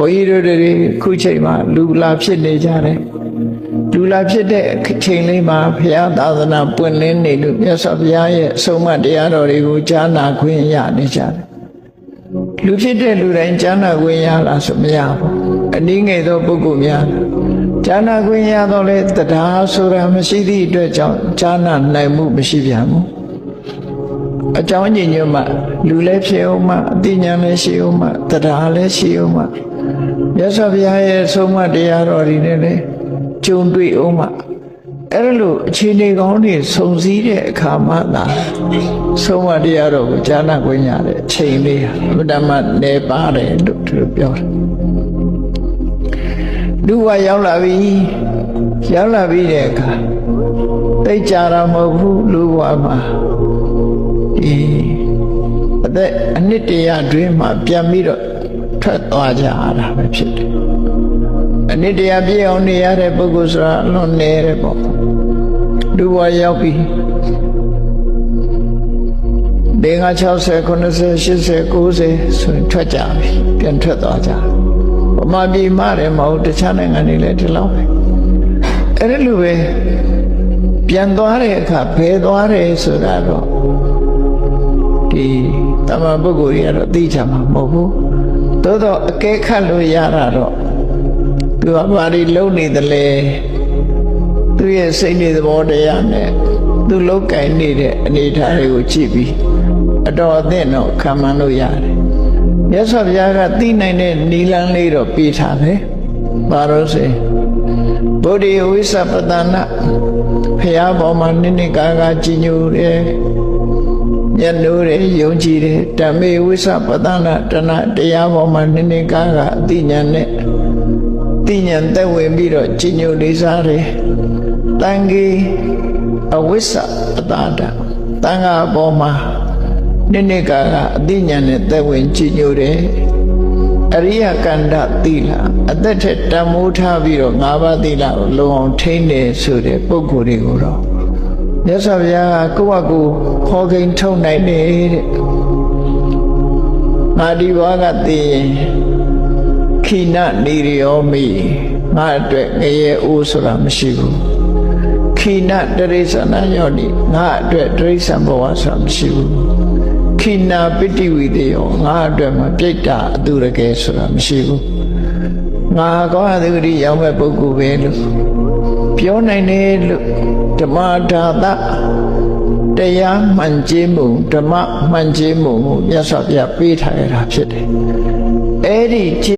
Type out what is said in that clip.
ဘုန်းကြီးတို့တွေခုချိန်မှာလူလာဖြစ်နေကြတယ်လူလာဖြစ်တဲ့အချိန်လေးမှာဘုရားသာသနာပွင့်လင်းနေလို့မြတ်စွာဘုရားရဲ့အဆုံးအမတရားတော်တွေကိုကြားနာခွင့်ရနေကြတယ်လူဖြစ်တဲ့လူတိုင်းကြားနာခွင့်ရလားဆိုမရဘူးအနည်းငယ်သောပုဂ္ဂိုလ်များကြားနာခွင့်ရတော့လေတရားဆိုတာမရှိသည့်အတွက်ကြောင့်ကြားနာနိုင်မှုမရှိပြန်ဘူးအကြောင်းညင်ညွတ်မှလူလည်းဖြစ်အောင်မှအသိဉာဏ်လည်းရှိအောင်မှတရားလည်းရှိအောင်မှ မြတ်စွာဘုရားရဲ့အဆုံးအမတရားတော်တွေနဲ့လည်းကြုံတွေ့အောင်မှအဲ့ဒါလို့အခြေအနေကောင်းတွေစုံစည်းတဲ့အခါမှသာဆုံးမတရားတော်ကိုကြားနာခွင့်ရတဲ့အချိန်လေးဟာအမှန်တမ်းနေပါတယ်လို့သူတို့ပြောတယ်လူဝရောက်လာပြီရောက်လာပြီတဲ့အခါသိကြတာမဟုတ်ဘူးလူဘဝမှာဒီအသက်အနှစ်တရာတွင်းမှာပြန်ပြီးတော့ ထွက်သွားကြရတာပဲဖြစ်တယ်အနှစ်တရာပြည့်အောင်နေရတဲ့ပုဂ္ဂိုလ်ဆိုတာအလွန်နေတယ်ပေါ့လူဘဝရောက်ပြီဒေငါ60 90 80 90ဆိုရင်ထွက်ကြပြီပြန်ထွက်သွားကြဗမာပြည်မှာတယ်မဟုတ်တခြားနိုင်ငံတွေလည်းဒီလောက်ပဲအဲ့ဒါလိုပဲပြန်သွားတဲ့အခါဘယ်သွားတယ်ဆိုတာတော့ဒီတမန်ပုဂ္ဂိုလ်ကြီးကတော့သိချမှာမဟုတ်ဘူး သို့တော့အကဲခတ်လို့ရတာတော့သူကဘာတွေလုံနေသလဲသူရဲ့စိတ်နေသဘောတရားနဲ့သူလောက်ကင်နေတဲ့အနေအထားတွေကိုကြည့်ပြီးအတော်အသင့်တော့ခံမှန်းလို့ရတယ်မြတ်စွာဘုရားကသိနိုင်တဲ့နီလန်းလေးတော့ပေးထားတယ်ဘာလို့ဆိုဗုဒ္ဓဝိသပတနာဖះပေါ်မှာနိနိကာကကြည်ညိုတယ် ညနိုးတယ်ယုံကြည်တယ်ဓမ္မေဝိသပတနာတဏတရားပေါ်မှာနိနိကာကအသိဉာဏ်နဲ့သိဉာဏ်သက်ဝင်ပြီးတော့ကြည်ညိုလေးစားတယ်တန်ကြီးအဝိသပတတာတန်ခါပေါ်မှာနိနိကာကအသိဉာဏ်နဲ့သက်ဝင်ကြည်ညိုတယ်အရိယကန္တသီလအသက်ထက်တန်မိုးထားပြီးတော့၅ပါးသီလကိုလုံအောင်ထိန်းတယ်ဆိုတဲ့ပုဂ္ဂိုလ်တွေကိုတော့ မြတ်စွာဘုရားကကိုယ့်အကူခေါ်ကိန်းထုတ်နိုင်တယ်တဲ့ငါဒီဘဝကသိရင်ခိနနေရောမိငါအတွက်ငရဲအိုးဆိုတာမရှိဘူးခိနတရိစ္ဆာနယောနိငါအတွက်တရိစ္ဆာန်ဘဝဆိုတာမရှိဘူးခိနာပိတိဝိတယောငါအတွက်မပြိတ္တာအတုရကဲဆိုတာမရှိဘူးငါကောအသုတိရောက်မဲ့ပုဂ္ဂိုလ်ပဲလို့ ပြောနိုင်တယ်လို့ဓမ္မဒါသတရားမှန်ကျင်းမှုဓမ္မမှန်ကျင်းမှုကိုမြတ်စွာဘုရားပေးထားရတာဖြစ်တယ်အဲ့ဒီ